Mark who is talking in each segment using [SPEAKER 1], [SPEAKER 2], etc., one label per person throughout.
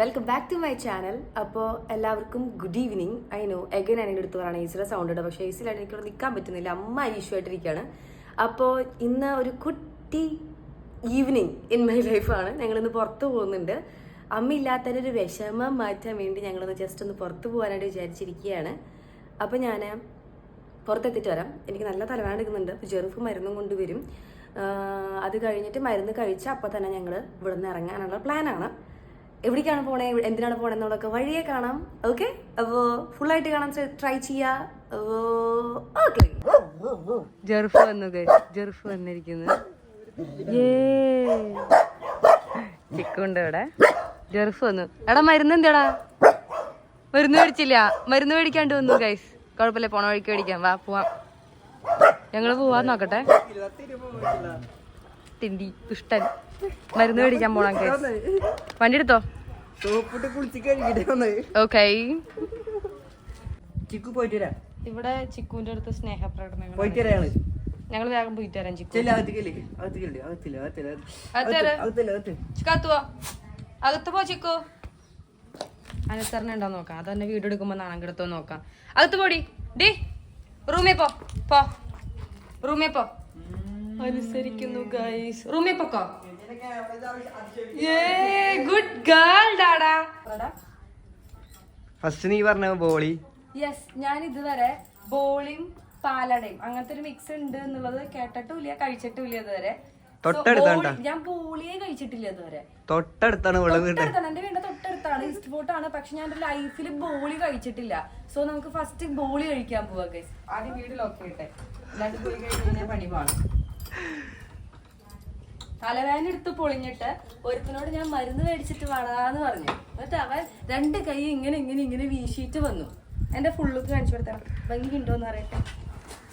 [SPEAKER 1] Welcome back to my channel അപ്പോൾ എല്ലാവർക്കും good evening I know again ഞാൻ എടുത്ത് പറയണം ഈസിലെ സൗണ്ട് ഉണ്ട് പക്ഷേ ഈസിലായിട്ട് എനിക്കിവിടെ നിൽക്കാൻ പറ്റുന്നില്ല. അമ്മ ഇഷ്യൂ അപ്പോൾ ഇന്ന് ഒരു കുട്ടി ഈവനിങ് ഇൻ മൈ ലൈഫാണ് ഞങ്ങളിന്ന് പുറത്ത് പോകുന്നുണ്ട്. അമ്മ ഇല്ലാത്തതിന്റെ വിഷമം മാറ്റാൻ വേണ്ടി ഞങ്ങളൊന്ന് ജസ്റ്റ് ഒന്ന് പുറത്ത് പോകാനായിട്ട് വിചാരിച്ചിരിക്കുകയാണ്. അപ്പോൾ ഞാൻ പുറത്തെത്തിട്ട് വരാം. എനിക്ക് നല്ല തലവേദന എടുക്കുന്നുണ്ട് ജെറുഫ് മരുന്നും കൊണ്ടുവരും. അത് കഴിഞ്ഞിട്ട് മരുന്ന് കഴിച്ച് അപ്പോൾ തന്നെ ഞങ്ങൾ ഇവിടെ നിന്ന് ഇറങ്ങാനുള്ള പ്ലാനാണ് എവിടേക്കാണ് പോണേ? എന്തിനാണ് പോണേ എന്നുള്ളതൊക്കെ വഴിയെ കാണാം. ഓക്കെ അപ്പോൾ ഫുള്ളായിട്ട് കാണാൻ ട്രൈ ചെയ്യാ. ഓക്കെ ജെറുഫ് വന്നു ജർഫ് വന്നിരിക്കുന്നു ചിക്കുണ്ട് ഇവിടെ. ജർഫ് വന്നു. എടാ മരുന്ന് എന്തിടാ? മരുന്ന് മേടിച്ചില്ല. മരുന്ന് മേടിക്കാണ്ട് വന്നു ഗൈസ് കുഴപ്പമില്ല പോണ വഴിക്ക് മേടിക്കാം. വാ പോവാം. ഞങ്ങൾ പോവാൻ നോക്കട്ടെ. തിണ്ടി ദുഷ്ടൻ. മരുന്ന് മേടിക്കാൻ പോണം വണ്ടി എടുത്തോ? ഓക്കെ
[SPEAKER 2] ചിക്കു പോയിട്ട് വരാം.
[SPEAKER 1] ഇവിടെ ചിക്കുവിന്റെ അടുത്ത് സ്നേഹപ്രകടനങ്ങൾ
[SPEAKER 2] പോയിട്ട് വരാണ്
[SPEAKER 1] ഞങ്ങൾ വേഗം പോയിട്ട് വരാം ചിക്കു.
[SPEAKER 2] ചെല്ല അകത്തേക്കല്ലേ അകത്തേക്കല്ലേ അകത്തില്ല അകത്തില്ല
[SPEAKER 1] അകത്തേര്.
[SPEAKER 2] അകത്തില്ല അകത്ത്
[SPEAKER 1] പോ. ചിക്കു. അനുസരണ ഉണ്ടോ നോക്കാം. തന്നെ വീട് എടുക്കുമ്പോ നാണം കിടത്തോ നോക്കാം. അകത്ത് പോടി. ഡി റൂമേ പോ. പോ. റൂമേ പോ. അനുസരിക്കുന്നു ഗൈസ് റൂമേ പൊക്കോ? ഗുഡ് ഗേൾ ഡാഡാ
[SPEAKER 2] ഫസ്റ്റ് നീ പറഞ്ഞ ബോളി.
[SPEAKER 1] യെസ് ഞാൻ ഇതുവരെ ബോളിയും പാലടയും അങ്ങനത്തെ ഒരു മിക്സ് ഉണ്ട് എന്നുള്ളത് കേട്ടിട്ടുമില്ല കഴിച്ചിട്ടില്ല ഇതുവരെ.
[SPEAKER 2] ഇല്ല
[SPEAKER 1] ഇതുവരെ ഞാൻ ബോളിയെ കഴിച്ചിട്ടില്ല ഇതുവരെ.
[SPEAKER 2] തൊട്ടടുത്താണ്
[SPEAKER 1] തൊട്ടടുത്താണ് എന്റെ വീടിന്റെ തൊട്ടടുത്താണ് ഈസ്റ്റ് ഫോർട്ട് ആണ്. പക്ഷെ ഞാൻ എന്റെ ലൈഫിൽ ബോളി കഴിച്ചിട്ടില്ല. സോ നമുക്ക് ഫസ്റ്റ് ബോളി കഴിക്കാൻ പോവാ ഗൈസ് ആദ്യം വീട് ലോക്ക് ചെയ്യട്ടെ. അല്ലാണ്ട് പോയി കഴിഞ്ഞാൽ പണി പാടും തലവേദന എടുത്ത് പൊളിഞ്ഞിട്ട് ഒരുത്തിനോട് ഞാൻ മരുന്ന് മേടിച്ചിട്ട് വേണാന്ന് പറഞ്ഞു. എന്നിട്ട് അവൻ രണ്ട് കൈ ഇങ്ങനെ ഇങ്ങനെ ഇങ്ങനെ വീശിയിട്ട് വന്നു. എന്റെ ഫുള്ളുക്ക് കാണിച്ചു കൊടുത്തണം ഭംഗി ഉണ്ടോന്ന് അറിയട്ടെ.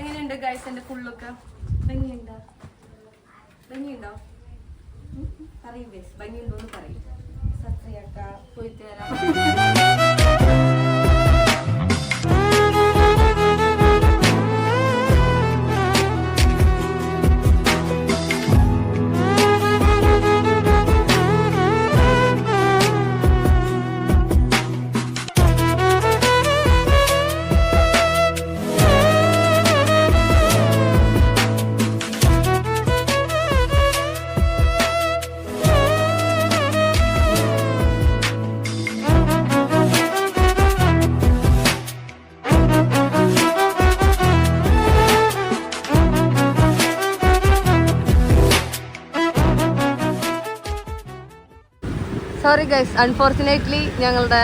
[SPEAKER 1] എങ്ങനെയുണ്ട് ഗൈസ് എന്റെ ഫുള്ളുക്ക് ഭംഗിയുണ്ടോ ഭംഗിയുണ്ടോ പറയും ഗൈസ് ഭംഗിയുണ്ടോന്ന് പറയൂ. സത്രിയക്ക പോയിട്ട് വരാം. സോറി ഗൈസ് അൺഫോർച്ചുനേറ്റ്ലി ഞങ്ങളുടെ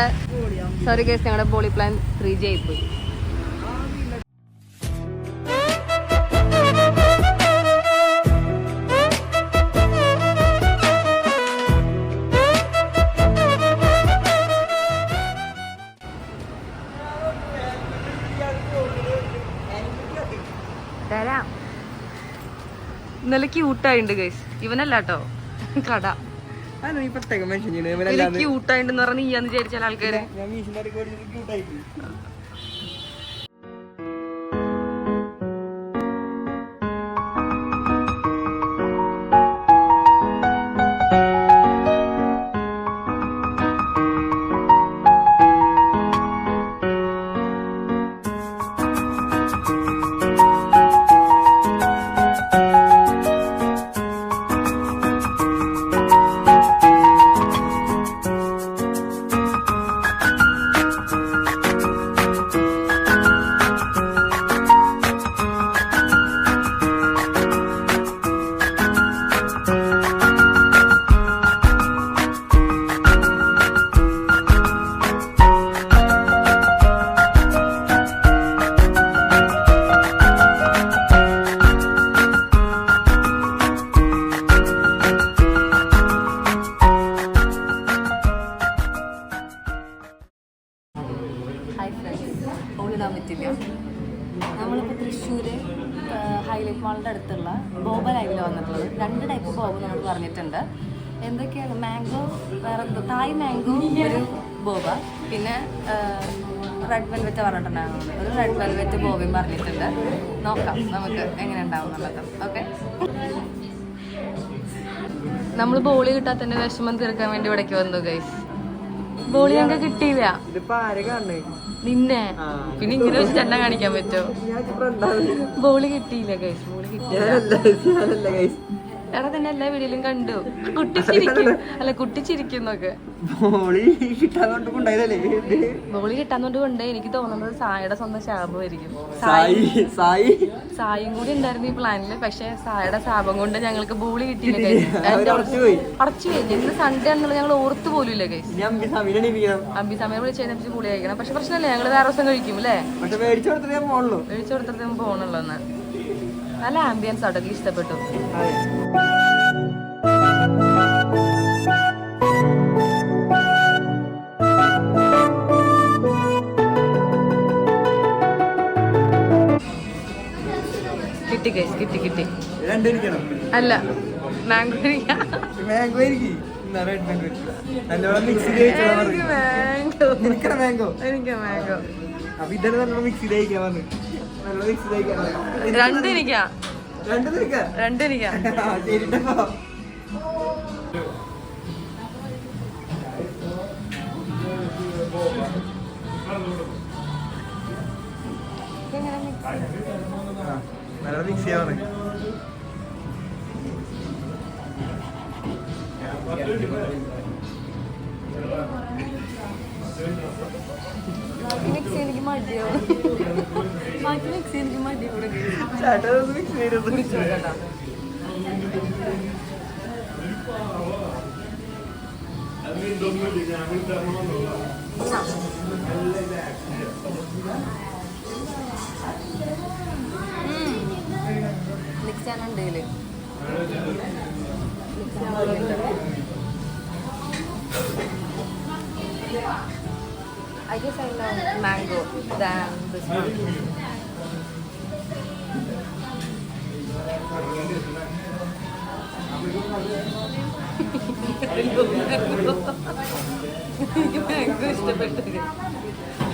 [SPEAKER 1] സോറി ഗൈസ് ഞങ്ങളുടെ ബോളി പ്ലാൻ ത്രീ. ജി ആയിപ്പോയി ഇന്നലെ ക്യൂട്ടായിണ്ട് ഗൈസ് ഇവനല്ല കേട്ടോ കട. ക്യൂട്ടായിണ്ടെന്ന് പറഞ്ഞ നീയാന്ന് വിചാരിച്ചാൽ ആൾക്കാര്
[SPEAKER 2] ഞാൻ മീശിന്റെ
[SPEAKER 1] ഓളിടാൻ പറ്റില്ല. നമ്മളിപ്പോൾ തൃശ്ശൂർ ഹൈലൈറ്റ് മാളിന്റെ അടുത്തുള്ള ബോബ ലൈവിൽ വന്നിട്ടുള്ളത്. രണ്ട് ടൈപ്പ് ബോബ നമ്മൾ പറഞ്ഞിട്ടുണ്ട്. എന്തൊക്കെയാണ്? മാംഗോ വേറെ എന്തോ തായ് മാംഗോ ഒരു ബോബ പിന്നെ റെഡ് വെൽവെറ്റ് പറഞ്ഞിട്ടുണ്ടായിരുന്നു. ഒരു റെഡ് വെൽവെറ്റ് ബോബയും പറഞ്ഞിട്ടുണ്ട്. നോക്കാം നമുക്ക് എങ്ങനെ ഉണ്ടാവും എന്നുള്ളത്. ഓക്കെ നമ്മൾ ബോളി കിട്ടാൻ തന്നെ വിഷമം തീർക്കാൻ വേണ്ടി ഇവിടേക്ക് വന്നു ഗൈസ് ബോളി ഞങ്ങൾക്ക് കിട്ടിയില്ല.
[SPEAKER 2] ഇതിപ്പോ ആരെ കാണണേ
[SPEAKER 1] നിന്നെ. പിന്നെ ഇങ്ങനെ വെച്ച് ചെണ്ട കാണിക്കാൻ പറ്റുമോ? ബോൾ കിട്ടിയില്ല ഗൈസ് ബോളി കിട്ടിയില്ല. എടാ തന്നെ എല്ലാ വീഡിയോയിലും കണ്ടു. കുട്ടി ചിരിക്കും. അല്ല കുട്ടി ചിരിക്കുന്നൊക്കെ.
[SPEAKER 2] ബോളി കിട്ടാത്തോണ്ട് കൊണ്ടായതല്ലേ
[SPEAKER 1] ബോളി കിട്ടാന്നോണ്ട് കൊണ്ട് എനിക്ക് തോന്നുന്നത് സായയുടെ സ്വന്തം ശാപമായിരിക്കും സായി
[SPEAKER 2] സായി സായി.
[SPEAKER 1] കൂടി ഉണ്ടായിരുന്നു ഈ പ്ലാനിൽ പക്ഷെ സായയുടെ ശാപം കൊണ്ട് ഞങ്ങൾക്ക് ബോളി കിട്ടിയില്ല അടച്ചു പോയി. ഇന്ന് സൺഡേ ആണെന്നുള്ളത് ഞങ്ങൾ ഓർത്ത് പോലും ഇല്ല
[SPEAKER 2] അമ്പി
[SPEAKER 1] സമയം വിളിച്ചതിനെ ബോളി കഴിക്കണം പക്ഷെ പ്രശ്നമില്ല ഞങ്ങൾ വേറെ ദിവസം കഴിക്കും അല്ലേ?
[SPEAKER 2] മേടിച്ചു കൊടുത്തിട്ട് പോണല്ലോ
[SPEAKER 1] നല്ല ആംബിയൻസ് ആട്ടോ ഇഷ്ടപ്പെട്ടു. കിട്ടി കൈസ് കിട്ടി കിട്ടി. അല്ല മാംഗോ
[SPEAKER 2] മാംഗോ
[SPEAKER 1] എനിക്ക് മാംഗോ രണ്ട്
[SPEAKER 2] രണ്ട് നല്ല മിക്സ് ചെയ്യാൻ
[SPEAKER 1] മിക്സ് എനിക്ക് മടിയാവും മാറ്റി മിക്സ് എനിക്ക് മടിയോടെ
[SPEAKER 2] ചേട്ടാ മിക്സ് ചെയ്തത്
[SPEAKER 1] മിക്സ് ചെയ്യാനുണ്ട് ഇതിൽ I guess I love mango than this one. Mango ഇഷ്ടപ്പെട്ടത്.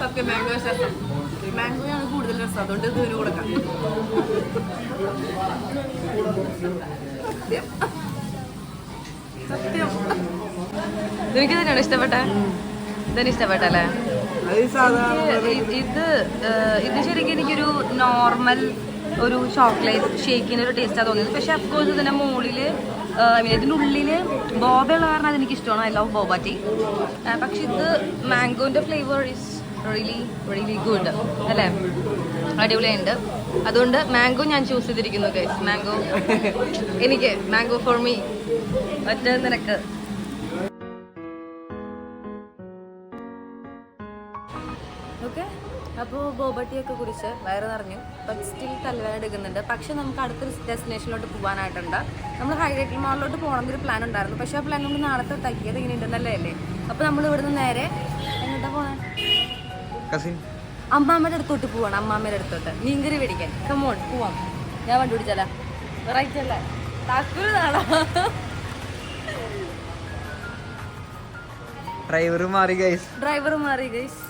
[SPEAKER 1] സത്യം മാംഗോ രസം മാംഗോയാണ് കൂടുതൽ രസം. അതുകൊണ്ട് ഇതിന് കൊടുക്കാം. സത്യം. നിനക്ക് തന്നെയാണ് ഇഷ്ടപ്പെട്ടെ? ഇതന്നെ ഇഷ്ടപ്പെട്ടല്ലേ ഇത് ഇത് ഇത് ശരിക്കും എനിക്കൊരു നോർമൽ ഒരു ചോക്ലേറ്റ് ഷേക്കിന് ഒരു ടേസ്റ്റാണ് തോന്നിയത്. പക്ഷെ അഫ്കോഴ്സ് ഇതിന്റെ മുകളിൽ ഐ മീൻ ഇതിന്റെ ഉള്ളിൽ ബോബയുള്ള കാരണം അതെനിക്ക് ഇഷ്ടമാണ്. ഐ ലവ് ബോബ ടീ പക്ഷെ ഇത് മാംഗോന്റെ flavour is really really good അല്ലേ? അടിപൊളിയുണ്ട്. അതുകൊണ്ട് മാംഗോ ഞാൻ ചൂസ് ചെയ്തിരിക്കുന്നു ഗൈസ് മാംഗോ എനിക്ക് മാംഗോ ഫോർ മീ ഒറ്റ നിനക്ക്. ഓക്കെ അപ്പോൾ ബോബട്ടിയൊക്കെ കുടിച്ച് വയറ് നിറഞ്ഞു. ബട്ട് സ്റ്റിൽ തലവേദന എടുക്കുന്നുണ്ട്. പക്ഷെ നമുക്ക് അടുത്തൊരു ഡെസ്റ്റിനേഷനിലോട്ട് പോകാനായിട്ടുണ്ട് നമ്മൾ ഹൈലൈറ്റ് മാളിലോട്ട് പോകണമെന്നൊരു പ്ലാൻ ഉണ്ടായിരുന്നു. പക്ഷെ ആ പ്ലാൻ നമ്മൾ നാളത്തെ തക്കിയത് ഇങ്ങനെ ഉണ്ടെന്നല്ലേ? അല്ലേ അപ്പോൾ നമ്മൾ ഇവിടുന്ന് നേരെ എങ്ങോട്ടാണ് പോകാൻ
[SPEAKER 2] കസിൻ?
[SPEAKER 1] അമ്മാമ്മയുടെ അടുത്തോട്ട് പോവാണ് അമ്മാമ്മയുടെ അടുത്തോട്ട്. മീൻകറി മേടിക്കാൻ. കമോൺ പോവാം. ഞാൻ വണ്ടി പിടിച്ചാലാ റൈറ്റ് അല്ലേ? താക്കൂര് നാളാ.
[SPEAKER 2] ഡ്രൈവർ മാറി ഗൈസ്
[SPEAKER 1] ഡ്രൈവർ മാറി ഗൈസ്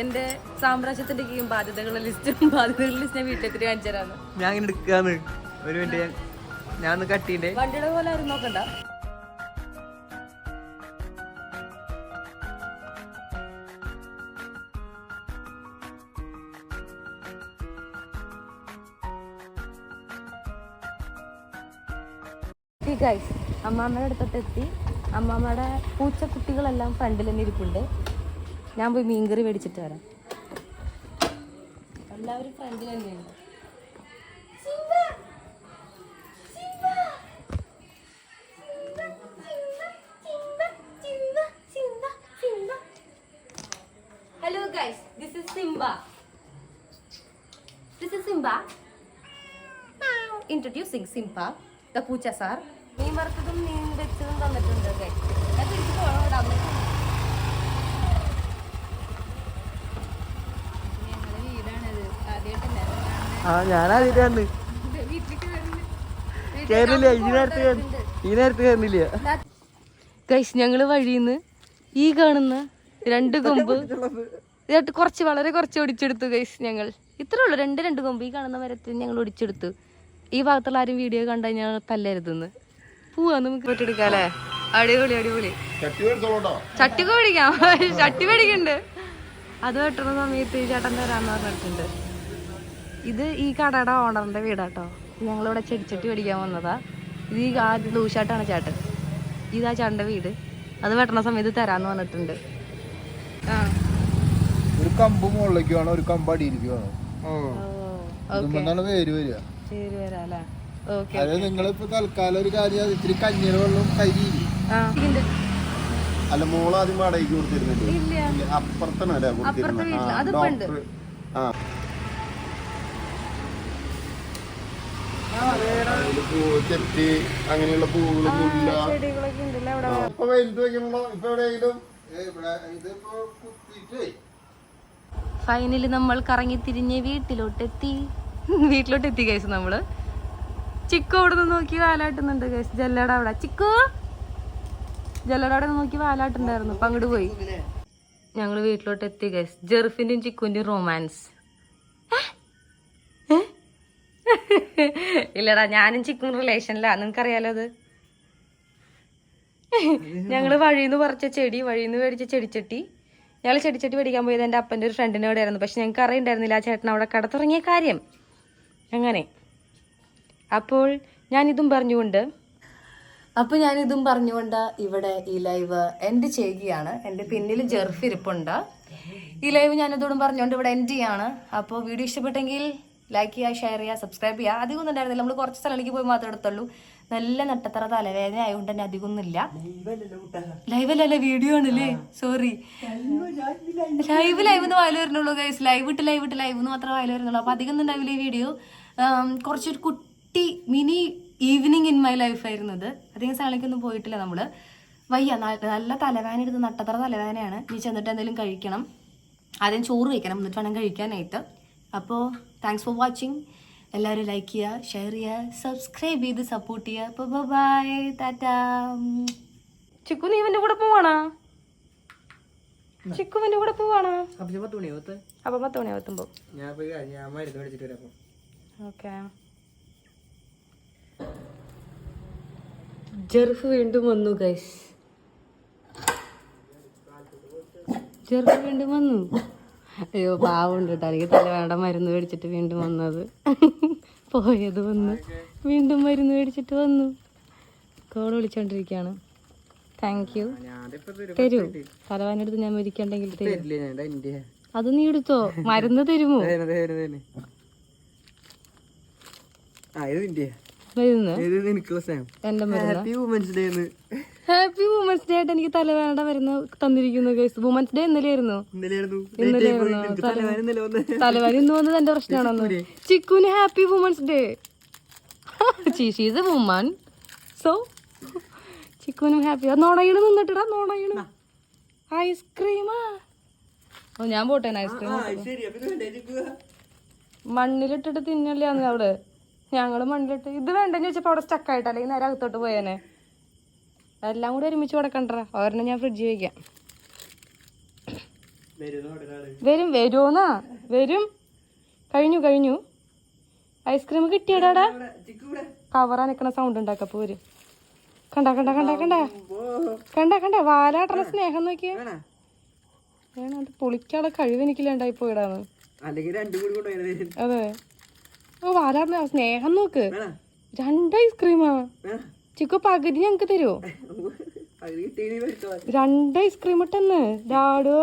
[SPEAKER 1] എന്റെ സാമ്രാജ്യത്തിന്റെ കീഴും ബാധ്യതകളുടെ ലിസ്റ്റും ബാധ്യതകളുടെ ലിസ്റ്റ് ഞാൻ വീട്ടിലേക്ക് കാണിച്ചു തരാന്ന്
[SPEAKER 2] ഞാൻ എടുക്കാന്ന്. ഒരു മിനിറ്റ് ഞാൻ ഞാൻ കട്ടിന്റെ
[SPEAKER 1] വണ്ടിയുടെ പോലെ ആരും നോക്കണ്ട. ഗൈസ് അമ്മാമ്മയുടെ അടുത്തോട്ട് എത്തി. അമ്മാമ്മയുടെ പൂച്ചക്കുട്ടികളെല്ലാം ഫ്രണ്ടിൽ തന്നെ ഇരിപ്പുണ്ട്. ഞാൻ പോയി മീൻകറി മേടിച്ചിട്ട് വരാം. എല്ലാവരും ഫ്രണ്ടിൽ തന്നെയുണ്ട് hello guys this is Simba This is Simba. Introducing Simba, the പൂച്ച സാർ മീൻ വറുത്തതും മീൻ വെച്ചതും തന്നിട്ടുണ്ട് guys. ഞാൻ തിരിച്ചു പോകണം ഇവിടെ
[SPEAKER 2] ആ ഞാൻ ആദ്യമായിട്ടാണ്. കേറില്ല ഈ നേരത്ത് കേറി- ഈ നേരത്ത് കയറുന്നില്ല
[SPEAKER 1] ഗൈസ് ഞങ്ങൾ വഴിന്ന് ഈ കാണുന്ന രണ്ട് കൊമ്പ് ഇതായിട്ട് കുറച്ച് വളരെ കുറച്ച് ഒടിച്ചെടുത്തു ഗൈസ് ഞങ്ങൾ. ഇത്രേ ഉള്ളൂ. രണ്ട് രണ്ട് കൊമ്പ് ഈ കാണുന്ന മരത്തിൽ ഞങ്ങൾ ഒടിച്ചെടുത്തു. ഈ ഭാഗത്തുള്ള ആരും വീഡിയോ കണ്ടാൽ ഞങ്ങൾ തല്ലരുതെന്ന്. പോവാ നമുക്ക് പൊട്ടെടുക്കാല്ലേ അടിപൊളി അടിപൊളി.
[SPEAKER 3] ചട്ടി
[SPEAKER 1] പിടിക്കാം മേടിക്കാം. ചട്ടി മേടിക്കണ്ട്. അത് വെട്ടുന്ന സമയത്ത് ഈ ചേട്ടൻ തരാന്ന് പറഞ്ഞിട്ടുണ്ട്. ഇത് ഈ കടയുടെ ഓണറിന്റെ വീടാട്ടോ. ഞങ്ങളിവിടെ ചെടിച്ചട്ടി മേടിക്കാൻ വന്നതാ. ഇത് ഈ ആദ്യ ലൂശാട്ടാണ് ചേട്ടൻ. ഇതാ ചേട്ടന്റെ വീട്. അത് വെട്ടണ സമയത്ത് തരാന്ന് പറഞ്ഞിട്ടുണ്ട്. ആ.
[SPEAKER 3] ഒരു കമ്പ് മുകളിലേക്ക് വേണം ഒരു കമ്പ് അടിയിലേക്ക് പേര് വരാ
[SPEAKER 1] പേര് വരാ അല്ലേ
[SPEAKER 3] അതായത് നിങ്ങളിപ്പോ തൽക്കാലം ഒരു കാര്യം ഇത്തിരി കഞ്ഞിയുടെ വെള്ളം കരിയില്ല അല്ല മോൾ ആദ്യം വാടകയ്ക്ക് കൊടുത്തിരുന്നില്ലേ? അപ്പുറത്താണ് അല്ലേ. കൊടുത്തിരുന്നത്?
[SPEAKER 1] ഉണ്ട്.
[SPEAKER 3] ആ. ചെത്തി അങ്ങനെയുള്ള പൂവുകൾ ആ, ഇപ്പൊ വലുത് വെക്കുമ്പോ ഇപ്പൊ എവിടെയെങ്കിലും?
[SPEAKER 1] ഫൈനലി നമ്മൾ കറങ്ങി തിരിഞ്ഞ് വീട്ടിലോട്ടെത്തി. വീട്ടിലോട്ട് എത്തി കഴിച്ചു നമ്മൾ. ചിക്കു അവിടെ നിന്ന് നോക്കി വാലാട്ടുന്നുണ്ട് കേസ് ജല്ലട അവിടെ. ചിക്കു? ജല്ലട അവിടെ നോക്കി വാലാട്ടുണ്ടായിരുന്നു അപ്പൊ അങ്ങോട്ട് പോയി. ഞങ്ങൾ വീട്ടിലോട്ട് എത്തി കേസ് ജെർഫിന്റെയും ചിക്കുവിന്റെയും റൊമാൻസ് ഇല്ലടാ ഞാനും ചിക്കും റിലേഷനിലാ നിങ്ങൾക്കറിയാലോ അത്? ഞങ്ങൾ വഴിന്ന് പറിച്ച ചെടി വഴിന്ന് മേടിച്ച ചെടിച്ചട്ടി. ഞങ്ങൾ ചെടിച്ചട്ടി മേടിക്കാൻ പോയത് എന്റെ അപ്പന്റെ ഒരു ആയിരുന്നു പക്ഷെ ഞങ്ങൾക്ക് അറിയണ്ടായിരുന്നില്ല ആ ചേട്ടൻ അവിടെ കടത്തുറങ്ങിയ കാര്യം. അങ്ങനെ. അപ്പോൾ ഞാനിതും പറഞ്ഞുകൊണ്ട് അപ്പോൾ ഞാനിതും പറഞ്ഞുകൊണ്ട് ഇവിടെ ഈ ലൈവ് എൻഡ് ചെയ്യുകയാണ്. എന്റെ പിന്നിൽ ജെർഫ് ഇരിപ്പുണ്ട്. ഈ ലൈവ് ഞാനിതോടും പറഞ്ഞുകൊണ്ട് ഇവിടെ എൻഡ് ചെയ്യാണ്. അപ്പോൾ വീഡിയോ ഇഷ്ടപ്പെട്ടെങ്കിൽ ലൈക്ക് ചെയ്യുക ഷെയർ ചെയ്യുക സബ്സ്ക്രൈബ് ചെയ്യുക. അധികം ഒന്നും ഉണ്ടായിരുന്നില്ല. നമ്മൾ കുറച്ച് സ്ഥലത്തേക്ക് പോയി മാത്രമേ എടുത്തുള്ളൂ. നല്ല നട്ടത്തറ തലവേദന ആയതുകൊണ്ട് തന്നെ അധികം ഒന്നുമില്ല ലൈവല്ലല്ലേ? വീഡിയോ ആണല്ലേ? സോറി ലൈവ് ലൈവ് എന്ന് വായിൽ വരുന്നുള്ളൂ ഗൈസ് ലൈവ് ഇട്ട് ലൈവ് ഇട്ട് ലൈവ് എന്ന് മാത്രമേ വായിൽ വരുന്നുള്ളൂ. അപ്പോൾ അധികം ഒന്നും ഉണ്ടാവില്ല ഈ വീഡിയോ കുറച്ചൊരു കുട്ടി mini evening in my life ആയിരുന്നത്. അധികം സാളിക്കൊന്നും പോയിട്ടില്ല നമ്മൾ. വയ്യ നല്ല തലവേന എടുത്ത് നട്ടത്ര തലവേനയാണ് നീ ചെന്നിട്ട് എന്തെങ്കിലും കഴിക്കണം. ആദ്യം ചോറ് കഴിക്കണം എന്നിട്ട് വേണം കഴിക്കാനായിട്ട്. അപ്പോൾ താങ്ക്സ് ഫോർ വാച്ചിങ് എല്ലാവരും ലൈക്ക് ചെയ്യുക ഷെയർ ചെയ്യുക സബ്സ്ക്രൈബ് ചെയ്ത് സപ്പോർട്ട് ചെയ്യുക. അപ്പോൾ ബൈ ടാറ്റ ചിക്കു നീ ഇവന്റെ കൂടെ പോവാണോ? ചിക്കു ഇവന്റെ കൂടെ പോവാണോ?
[SPEAKER 2] അപ്പൊ പത്ത് മണിയോ പത്ത്
[SPEAKER 1] അപ്പൊ പത്ത് മണിയാവും എത്തുമ്പോ
[SPEAKER 2] ഞാൻ പോയി ഞാൻ മരുന്ന് മേടിച്ചിട്ട് വരാം
[SPEAKER 1] ഓക്കെ ജെർഫ് വീണ്ടും വന്നു ഗൈസ് ജർഫ് വീണ്ടും വന്നു. അയ്യോ പാവുണ്ട് കേട്ടോ. എനിക്ക് തലവേണ്ട മരുന്ന് മേടിച്ചിട്ട് വീണ്ടും വന്നത്. പോയത് വന്നു. വീണ്ടും മരുന്ന് മേടിച്ചിട്ട് വന്നു. കോൾ വിളിച്ചോണ്ടിരിക്കുകയാണ് താങ്ക് യു
[SPEAKER 2] തരും
[SPEAKER 1] തലവാനെടുത്ത് ഞാൻ മരിക്കണ്ടെങ്കിൽ തരൂ. അത് നീ എടുത്തോ? മരുന്ന് തരുമോ?
[SPEAKER 2] ആ ഇത് ഹാപ്പി വുമൻസ് ഡേ
[SPEAKER 1] ആയിട്ട് എനിക്ക് തലവേണ്ട വരുന്ന തന്നിരിക്കുന്നു ഗൈസ് വുമൻസ് ഡേ
[SPEAKER 2] ഇന്നലെയായിരുന്നു.
[SPEAKER 1] ഇന്നലെ
[SPEAKER 2] Late ആയി പോയി.
[SPEAKER 1] ആയിരുന്നു.
[SPEAKER 2] നിനക്ക് തലവേദന ഇന്നലെ വന്ന്.
[SPEAKER 1] തലവേദന ഇന്ന് വന്നത് എന്റെ പ്രശ്നമാണെന്ന്. ചിക്കുന്. Happy women's day she's a woman so ചിക്കുനും happy നോണയിണ് നിന്നിട്ടാ നോണയിണ്. ഐസ്ക്രീമാ ഓ ഞാൻ പോട്ടെ ഐസ്ക്രീം? മണ്ണിലിട്ടിട്ട് തിന്നല്ലേ അന്ന് അവിടെ ഞങ്ങൾ മണ്ണിലിട്ട് ഇത് വേണ്ടെന്ന് വെച്ചപ്പോ അവിടെ സ്റ്റക്കായിട്ട് അല്ലെങ്കിൽ നേരെ അകത്തോട്ട് പോയേനെ. എല്ലാം കൂടി ഒരുമിച്ച് കൊടുക്കണ്ട ഒരെണ്ണം ഞാൻ ഫ്രിഡ്ജിൽ
[SPEAKER 2] വയ്ക്കാം.
[SPEAKER 1] വരും. വരുമോന്നാ വരും. കഴിഞ്ഞു കഴിഞ്ഞു. ഐസ്ക്രീം കിട്ടിയടാടാ. കവറാ നിക്കണ സൗണ്ട് ഉണ്ടാക്കപ്പോ വരും കണ്ട കണ്ട കണ്ട കണ്ട. കണ്ട കണ്ട. വാലാട്ടണ സ്നേഹം നോക്കിയേ.
[SPEAKER 2] വേണോ?
[SPEAKER 1] അത് പൊളിക്കാനുള്ള കഴിവ് എനിക്കില്ലാണ്ടായി പോയിടാന്ന്.
[SPEAKER 2] അല്ലെങ്കിൽ രണ്ടും കൂടി കൊണ്ടുപോയത്
[SPEAKER 1] അതെ. ഓ വാലാട്ടണ സ്നേഹം നോക്ക്. രണ്ട് ഐസ്ക്രീമാ
[SPEAKER 2] ചിക്കോ
[SPEAKER 1] ചിക്കു പകുതി ഞങ്ങക്ക് തരുമോ രണ്ട് ഐസ്ക്രീം ഇട്ടെന്ന്. ഡാഡോ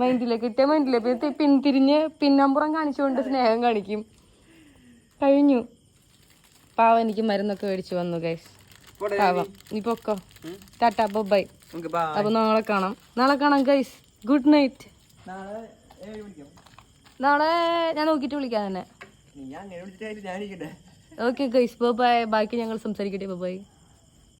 [SPEAKER 1] മൈൻഡിലെ കിട്ടിയ മൈൻഡിലെ പിന്നെ പിന്തിരിഞ്ഞ് പിന്നമ്പുറം കാണിച്ചുകൊണ്ട് സ്നേഹം കാണിക്കും. കഴിഞ്ഞു. പാവ എനിക്ക് മരുന്നൊക്കെ മേടിച്ചു വന്നു ഗൈസ് പാവ. നീ പൊക്കോ. ടാറ്റ ബൈ
[SPEAKER 2] നമുക്ക് ബാ
[SPEAKER 1] അപ്പൊ നാളെ കാണാം. നാളെ കാണാം ഗൈസ് ഗുഡ് നൈറ്റ്
[SPEAKER 2] നാളെ
[SPEAKER 1] ഞാൻ നോക്കിയിട്ട് വിളിക്കാം തന്നെ
[SPEAKER 2] ഞാൻ
[SPEAKER 1] ഓക്കെ ഗൈസ് ബാക്കി ഞങ്ങൾ സംസാരിക്കട്ടെ. ബൈ